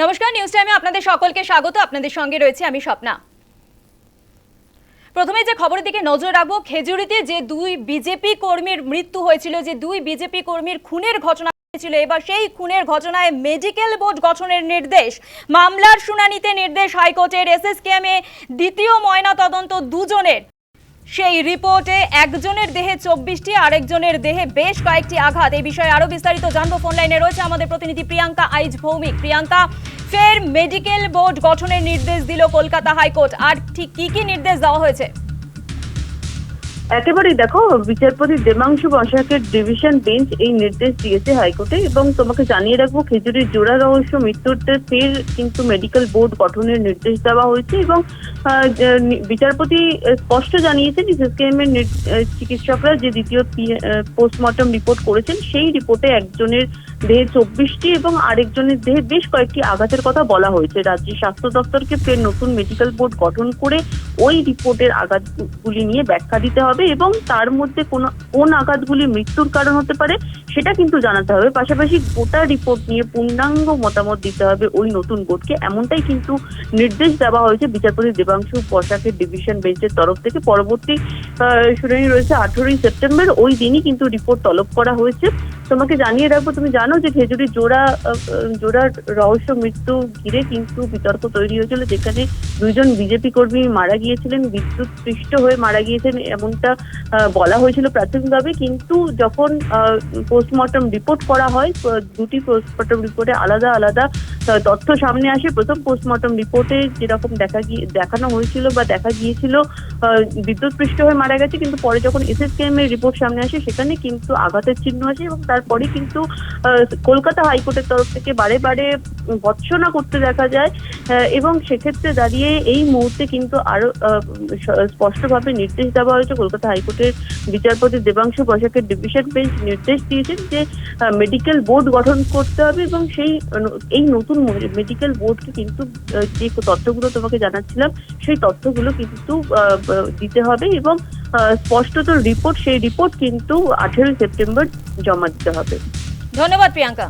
নমস্কার নিউজ টাইমে আপনাদের সকলকে স্বাগত। আপনাদের সঙ্গে রয়েছে আমি স্বপ্না। প্রথমে যে খবরের দিকে নজর রাখব, খেজুরিতে যে দুই বিজেপি কর্মীর মৃত্যু হয়েছিল, যে দুই বিজেপি কর্মীর খুনের ঘটনা হয়েছিল এবার সেই খুনের ঘটনায় মেডিকেল বোর্ড গঠনের নির্দেশ, মামলার শুনানিতে নির্দেশ হাইকোর্টের এ দ্বিতীয় ময়না তদন্ত দুজনের। সেই রিপোর্টে একজনের দেহে চব্বিশটি, আরেকজনের দেহে বেশ কয়েকটি আঘাত। এই বিষয়ে আরও বিস্তারিত জানব। ফোন লাইনে রয়েছে আমাদের প্রতিনিধি প্রিয়াঙ্কা আইজ ভৌমিক। প্রিয়াঙ্কা, ফের মেডিকেল বোর্ড গঠনের নির্দেশ দিল কলকাতা হাইকোর্ট। আর ঠিক কি কি নির্দেশ দেওয়া হয়েছে? একেবারেই দেখো, বিচারপতি দেবাংশু বসাকের ডিভিশন বেঞ্চ এই নির্দেশ দিয়েছে হাইকোর্টে এবং তোমাকে জানিয়ে রাখব, খেজুরির জোড়া রহস্য মৃত্যুতে ফের কিন্তু মেডিকেল বোর্ড গঠনের নির্দেশ দেওয়া হয়েছে এবং বিচারপতি স্পষ্ট জানিয়েছেন এর চিকিৎসকরা যে দ্বিতীয় পোস্টমর্টম রিপোর্ট করেছেন, সেই রিপোর্টে একজনের দেহে চব্বিশটি এবং আরেকজনের দেহে বেশ কয়েকটি আঘাতের কথা বলা হয়েছে। রাজ্যের স্বাস্থ্য দপ্তরকে ফের নতুন মেডিকেল বোর্ড গঠন করে ওই রিপোর্টের আঘাতগুলি নিয়ে ব্যাখ্যা দিতে হবে এবং তার মধ্যে কোন কোন আঘাতগুলি মৃত্যুর কারণ হতে পারে, সেটা কিন্তু জানাতে হবে। পাশাপাশি গোটা রিপোর্ট নিয়ে পূর্ণাঙ্গ মতামত দিতে হবে ওই নতুন বোর্ডকে এমনটাই কিন্তু নির্দেশ দেওয়া হয়েছে বিচারপতি দেবাংশু বসাকের ডিভিশন বেঞ্চের তরফ থেকে। পরবর্তী শুনানি রয়েছে আঠেরোই সেপ্টেম্বর। ওই দিনই কিন্তু রিপোর্ট তলব করা হয়েছে। তোমাকে জানিয়ে রাখব, তুমি জানো যে খেজুরি জোড়া জোড়ার রহস্য মৃত্যু ঘিরে কিন্তু বিতর্ক তৈরি হয়েছিল, যেখানে দুইজন বিজেপি কর্মী মারা গিয়েছিলেন, বিদ্যুৎ পৃষ্ট হয়ে মারা গিয়েছেন, এমনটা বলা হয়েছিল প্রাথমিকভাবে কিন্তু যখন পোস্টমর্টম রিপোর্ট করা হয় দুটি পোস্টমর্টম রিপোর্টে আলাদা আলাদা তথ্য সামনে আসে। প্রথম পোস্টমর্টম রিপোর্টে যেরকম দেখা গিয়ে, দেখানো হয়েছিল বা দেখা গিয়েছিল বিদ্যুৎ পৃষ্ঠ হয়ে মারা গেছে, কিন্তু পরে যখন এসএসকেএম এর রিপোর্ট সামনে আসে, সেখানে কিন্তু আঘাতের চিহ্ন আসে এবং তারপরে কিন্তু কলকাতা হাইকোর্টের তরফ থেকে বারে বারে ভৎসনা করতে দেখা যায় এবং সেক্ষেত্রে দাঁড়িয়ে এই মুহূর্তে কিন্তু আরও স্পষ্টভাবে নির্দেশ দেওয়া হয়েছে কলকাতা হাইকোর্টের বিচারপতি দেবাংশু বসাকের ডিভিশন বেঞ্চ নির্দেশ দিয়েছেন যে মেডিকেল বোর্ড গঠন করতে হবে এবং সেই, এই নতুন মেডিকেল বোর্ডকে কিন্তু যে তথ্যগুলো তোমাকে জানাচ্ছিলাম, সেই তথ্যগুলো কিন্তু দিতে হবে এবং স্পষ্টত রিপোর্ট সেই রিপোর্ট কিন্তু আঠেরোই সেপ্টেম্বর জমা দিতে হবে। ধন্যবাদ, প্রিয়াঙ্কা।